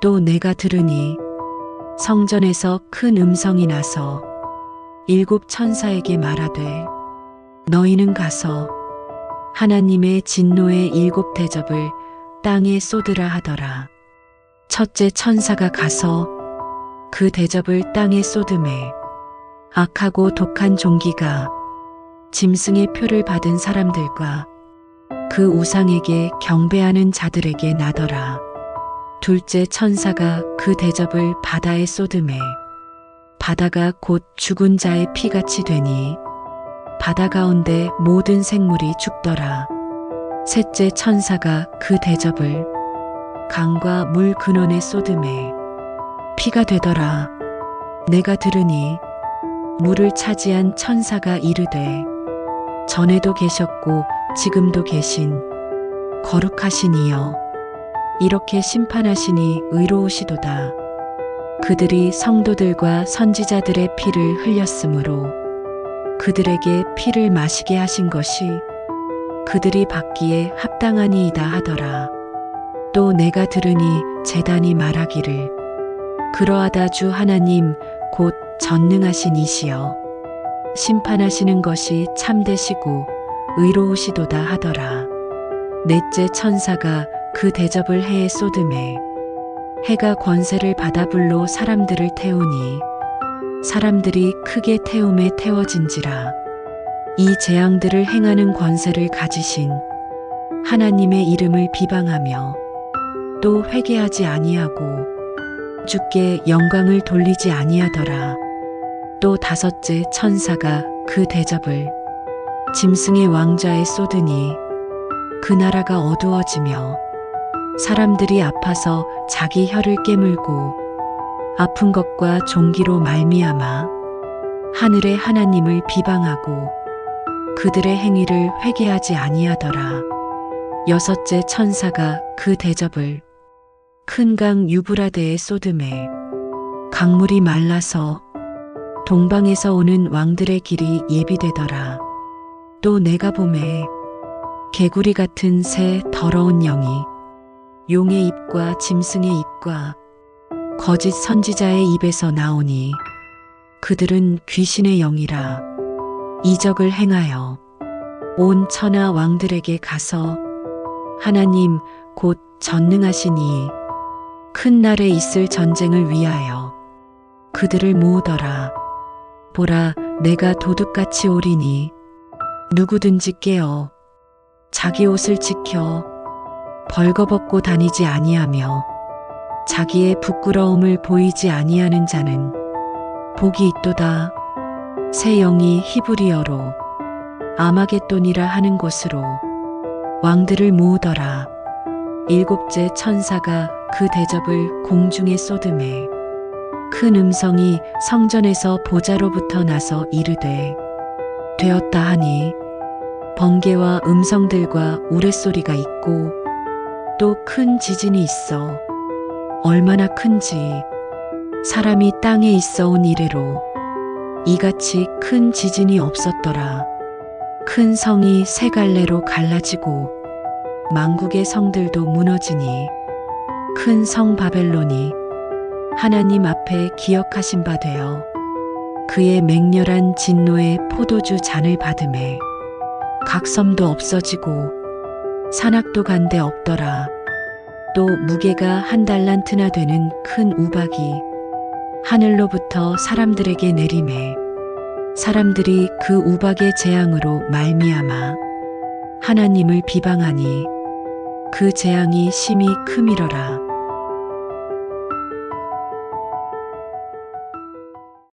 또 내가 들으니 성전에서 큰 음성이 나서 일곱 천사에게 말하되 너희는 가서 하나님의 진노의 일곱 대접을 땅에 쏟으라 하더라. 첫째 천사가 가서 그 대접을 땅에 쏟음에 악하고 독한 종기가 짐승의 표를 받은 사람들과 그 우상에게 경배하는 자들에게 나더라. 둘째 천사가 그 대접을 바다에 쏟음에 바다가 곧 죽은 자의 피같이 되니 바다 가운데 모든 생물이 죽더라. 셋째 천사가 그 대접을 강과 물 근원에 쏟음에 피가 되더라. 내가 들으니 물을 차지한 천사가 이르되 전에도 계셨고 지금도 계신 거룩하신 이여 이렇게 심판하시니 의로우시도다. 그들이 성도들과 선지자들의 피를 흘렸으므로 그들에게 피를 마시게 하신 것이 그들이 받기에 합당하니이다 하더라. 또 내가 들으니 재단이 말하기를 그러하다 주 하나님 곧 전능하신 이시여 심판하시는 것이 참되시고 의로우시도다 하더라. 넷째 천사가 그 대접을 해에 쏟음에 해가 권세를 받아 불로 사람들을 태우니 사람들이 크게 태움에 태워진지라. 이 재앙들을 행하는 권세를 가지신 하나님의 이름을 비방하며 또 회개하지 아니하고 주께 영광을 돌리지 아니하더라. 또 다섯째 천사가 그 대접을 짐승의 왕좌에 쏟으니 그 나라가 어두워지며 사람들이 아파서 자기 혀를 깨물고 아픈 것과 종기로 말미암아 하늘의 하나님을 비방하고 그들의 행위를 회개하지 아니하더라. 여섯째 천사가 그 대접을 큰 강 유브라데에 쏟음에 강물이 말라서 동방에서 오는 왕들의 길이 예비되더라. 또 내가 봄에 개구리 같은 새 더러운 영이 용의 입과 짐승의 입과 거짓 선지자의 입에서 나오니 그들은 귀신의 영이라 이적을 행하여 온 천하 왕들에게 가서 하나님 곧 전능하신 이 큰 날에 있을 전쟁을 위하여 그들을 모으더라. 보라, 내가 도둑같이 오리니 누구든지 깨어 자기 옷을 지켜 벌거벗고 다니지 아니하며 자기의 부끄러움을 보이지 아니하는 자는 복이 있도다. 새 영이 히브리어로 아마겟돈이라 하는 곳으로 왕들을 모으더라. 일곱째 천사가 그 대접을 공중에 쏟음에 큰 음성이 성전에서 보자로부터 나서 이르되 되었다 하니 번개와 음성들과 우레소리가 있고 또 큰 지진이 있어 얼마나 큰지 사람이 땅에 있어 온 이래로 이같이 큰 지진이 없었더라. 큰 성이 세 갈래로 갈라지고 망국의 성들도 무너지니 큰 성 바벨론이 하나님 앞에 기억하신 바 되어 그의 맹렬한 진노의 포도주 잔을 받음에 각 섬도 없어지고 산악도 간데 없더라. 또 무게가 한 달란트나 되는 큰 우박이 하늘로부터 사람들에게 내림에 사람들이 그 우박의 재앙으로 말미암아 하나님을 비방하니 그 재앙이 심히 크미러라.